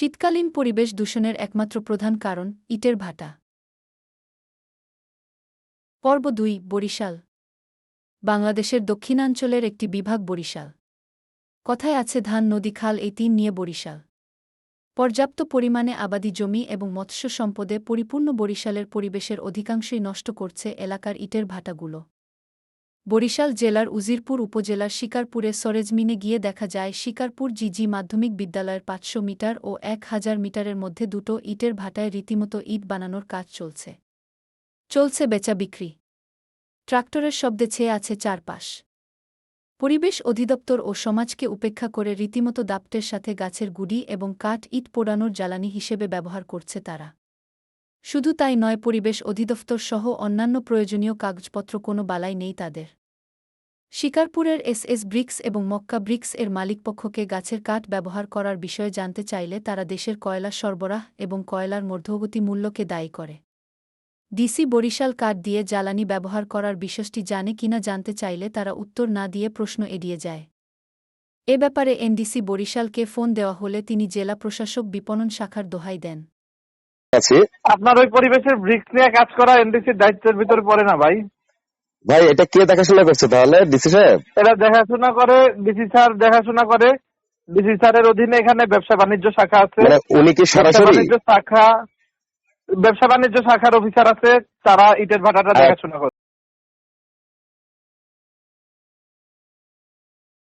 তৎকালীন পরিবেশ দূষণের একমাত্র প্রধান কারণ ইটের ভাটা। পর্ব দুই, বরিশাল। বাংলাদেশের দক্ষিণাঞ্চলের একটি বিভাগ বরিশাল। কথায় আছে, ধান, নদী, খাল, এই তিন নিয়ে বরিশাল। পর্যাপ্ত পরিমাণে আবাদি জমি এবং মৎস্য সম্পদে পরিপূর্ণ বরিশালের পরিবেশের অধিকাংশই নষ্ট করছে এলাকার ইটের ভাটাগুলো। বরিশাল জেলার উজিরপুর উপজেলার শিকারপুরে সরেজমিনে গিয়ে দেখা যায়, শিকারপুর জিজি মাধ্যমিক বিদ্যালয়ের পাঁচশো মিটার ও এক হাজার মিটারের মধ্যে দুটো ইটের ভাটায় রীতিমতো ইট বানানোর কাজ চলছে। চলছে বেচা বিক্রি। ট্রাক্টরের শব্দে ছেয়ে আছে চারপাশ। পরিবেশ অধিদপ্তর ও সমাজকে উপেক্ষা করে রীতিমতো দাপ্টের সাথে গাছের গুড়ি এবং কাঠ ইট পোড়ানোর জ্বালানি হিসেবে ব্যবহার করছে তারা। শুধু তাই নয়, পরিবেশ অধিদপ্তর সহ অন্যান্য প্রয়োজনীয় কাগজপত্র কোনো বালাই নেই তাদের। শিকারপুরের এস এস ব্রিক্স এবং মক্কা ব্রিক্স এর মালিকপক্ষকে গাছের কাঠ ব্যবহার করার বিষয়ে জানতে চাইলে তারা দেশের কয়লা সরবরাহ এবং কয়লার মধ্যগতি মূল্যকে দায়ী করে। ডিসি বরিশাল কাঠ দিয়ে জ্বালানি ব্যবহার করার বিষয়টি জানে কিনা জানতে চাইলে তারা উত্তর না দিয়ে প্রশ্ন এড়িয়ে যায়। এ ব্যাপারে এনডিসি বরিশালকে ফোন দেওয়া হলে তিনি জেলা প্রশাসক বিপণন শাখার দোহাই দেন। আছি। আপনার ওই পরিবেশের ব্রিক্স নিয়ে কাজ করা এনডিসির দায়িত্বের ভিতরে পড়ে না ভাই। ভাই এটা কে দেখাশোনা করছে তাহলে ডিসি সাহেব? এটা দেখাশোনা করে ডিসি স্যার দেখাশোনা করে। ডিসি স্যারের অধীনে এখানে ব্যবসা বাণিজ্য শাখা আছে। মানে উনি কি সরাসরি? শাখা ব্যবসা বাণিজ্য শাখার অফিসার আছে তারা ইটের ভাটাটা দেখাশোনা করে।